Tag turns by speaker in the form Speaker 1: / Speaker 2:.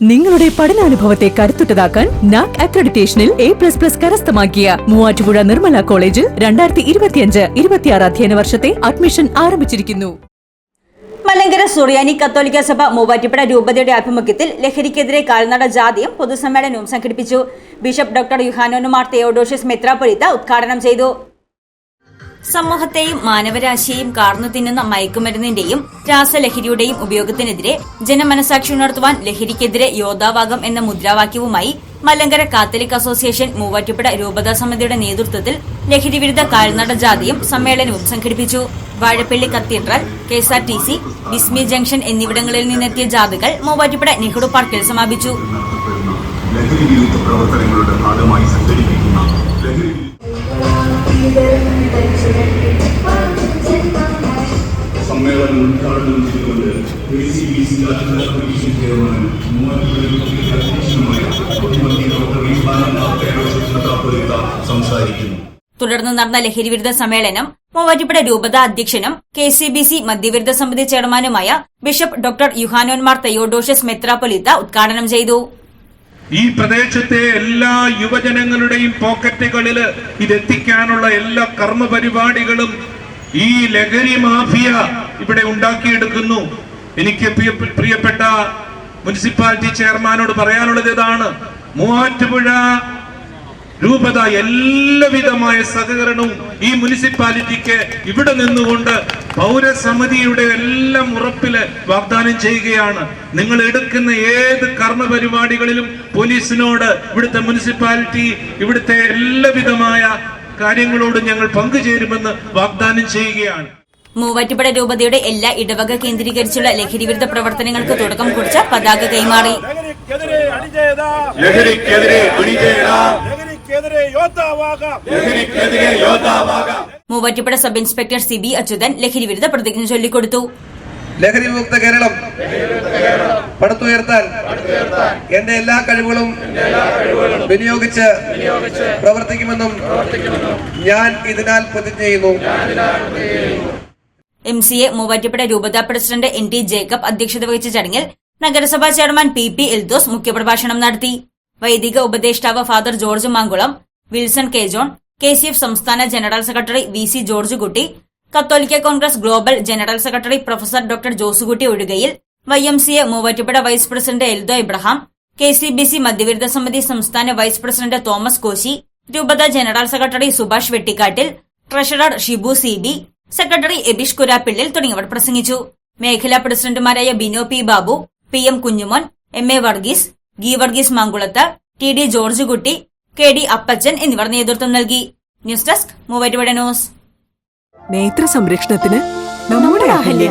Speaker 1: നിങ്ങളുടെ പഠനാനുഭവത്തെ കരുത്തുറ്റതാക്കാൻ നാക് അക്രഡിറ്റേഷനിൽ എ പ്ലസ് പ്ലസ് കരസ്ഥമാക്കിയ മൂവാറ്റുപുഴ നിർമ്മല കോളേജിൽ രണ്ടായിരത്തി ഇരുപത്തിയഞ്ച് ഇരുപത്തിയാറ് അധ്യയന വർഷത്തെ അഡ്മിഷൻ ആരംഭിച്ചിരിക്കുന്നു.
Speaker 2: മലങ്കര സുറിയാനി കത്തോലിക്ക സഭ മൂവാറ്റുപുഴ രൂപതയുടെ ആഭിമുഖ്യത്തിൽ ലഹരിക്കെതിരെ കാൽനട ജാതിയും പൊതുസമ്മേളനവും സംഘടിപ്പിച്ചു. ബിഷപ്പ് ഡോക്ടർ യുഹാനോനുമാർ തെയോഡോഷ്യസ് മെത്രാപൊലിത്ത ഉദ്ഘാടനം ചെയ്തു. സമൂഹത്തെയും മാനവരാശിയെയും കാർന്നു തിന്നുന്ന മയക്കുമരുന്നിന്റെയും രാസലഹരിയുടെയും ഉപയോഗത്തിനെതിരെ ജനമനസാക്ഷി ഉണർത്തുവാൻ ലഹരിക്കെതിരെ യോദ്ധാവാകം എന്ന മുദ്രാവാക്യവുമായി മലങ്കര കാത്തലിക് അസോസിയേഷൻ മൂവാറ്റുപുഴ രൂപതാ സമിതിയുടെ നേതൃത്വത്തിൽ ലഹരിവിരുദ്ധ കാൽനട ജാഥയും സമ്മേളനവും സംഘടിപ്പിച്ചു. Vazhappally cathedral K S R T C Bismi junction എന്നിവിടങ്ങളിൽ നിന്നെത്തിയ ജാഥകൾ മൂവാറ്റുപുഴ നെഹ്റു പാർക്കിൽ സമാപിച്ചു.
Speaker 3: ലഹരി വിരുദ്ധ പ്രവർത്തനങ്ങളുടെ ഭാഗമായി സമ്മേളനം ഉദ്ഘാടനം ചെയ്തുകൊണ്ട് K C B C national commission chairman Muvattupuzha unit അധ്യക്ഷനുമായ മുഖ്യമന്ത്രി ഡോക്ടർ ഇബ്രാഹിം സംസാരിക്കുന്നു.
Speaker 2: തുടർന്ന് നടന്ന ലഹരിവിരുദ്ധ സമ്മേളനം മൂവാറ്റുപുഴ രൂപത അധ്യക്ഷനും കെ സി ബി സി മദ്യവിരുദ്ധ സമിതി ചെയർമാനുമായ ബിഷപ്പ് ഡോക്ടർ യുഹാനോൻമാർ തെയോഡോഷ്യസ് മെത്രാപ്പൊലിത്ത ഉദ്ഘാടനം ചെയ്തു.
Speaker 4: ഈ പ്രദേശത്തെ എല്ലാ യുവജനങ്ങളുടെയും പോക്കറ്റുകളിൽ ഇതെത്തിക്കാനുള്ള എല്ലാ കർമ്മ പരിപാടികളും ഈ ലഹരി മാഫിയ ഇവിടെ ഉണ്ടാക്കിയെടുക്കുന്നു. എനിക്ക് പ്രിയപ്പെട്ട മുനിസിപ്പാലിറ്റി ചെയർമാനോട് പറയാനുള്ളത് ഇതാണ്. മൂവാറ്റുപുഴ രൂപത എല്ലാവിധമായ സഹകരണവും ഈ മുനിസിപ്പാലിറ്റിക്ക് ഇവിടെ നിന്നുകൊണ്ട് പൗരസമിതിയുടെ എല്ലാം ഉറപ്പിൽ വാഗ്ദാനം ചെയ്യുകയാണ്. നിങ്ങൾ എടുക്കുന്ന ഏത് കർമ്മ പരിപാടികളിലും പോലീസിനോട് ഇവിടുത്തെ മുനിസിപ്പാലിറ്റി ഇവിടുത്തെ എല്ലാവിധമായ കാര്യങ്ങളോട് ഞങ്ങൾ പങ്കുചേരുമെന്ന് വാഗ്ദാനം ചെയ്യുകയാണ്.
Speaker 2: മൂവാറ്റുപുഴ രൂപതയുടെ എല്ലാ ഇടവക കേന്ദ്രീകരിച്ചുള്ള ലഹരിവിരുദ്ധ പ്രവർത്തനങ്ങൾക്ക് തുടക്കം കുറിച്ച പതാക കൈമാറി. Muvattupuzha sub inspector C B Achuthan ലഹരിവിരുദ്ധ പ്രതിജ്ഞ ചൊല്ലിക്കൊടുത്തു.
Speaker 5: ലഹരി വിമുക്ത കേരളം പടുത്തുയർത്താൻ എന്റെ എല്ലാ കഴിവുകളും വിനിയോഗിച്ച് പ്രവർത്തിക്കുമെന്നും ഞാൻ ഇതിനാൽ പ്രതിജ്ഞ ചെയ്യുന്നു.
Speaker 2: എം സി എ മൂവാറ്റുപുഴ രൂപത പ്രസിഡന്റ് എൻ ടി ജേക്കബ് അധ്യക്ഷത വഹിച്ച ചടങ്ങിൽ നഗരസഭാ ചെയർമാൻ പി പി എൽദോസ് മുഖ്യപ്രഭാഷണം നടത്തി. വൈദിക ഉപദേഷ്ടാവ് father George Mankulam Wilson K John K C F സംസ്ഥാന general secretary V C Georgekutty കത്തോലിക്ക congress global general secretary professor doctor Josekutty Ozhukayil Y M C A Muvattupuzha vice president Eldho Ibrahim K C B C മധ്യവിരുദ്ധ സമിതി സംസ്ഥാന vice president Thomas Koshy രൂപത general secretary Subhash Vettikattil treasurer Shibu C B secretary Abish Kurappillil തുടങ്ങിയവർ പ്രസംഗിച്ചു. മേഖലാ പ്രസിഡന്റുമാരായ Bino P Babu P M Kunjumon M A Varghese GI Varghese Mankulath T D Georgekutty K D Appachan എന്നിവർ നേതൃത്വം നൽകി. News desk Muvattupuzha news.
Speaker 1: നേത്ര സംരക്ഷണത്തിന് നമ്മുടെ Ahalya.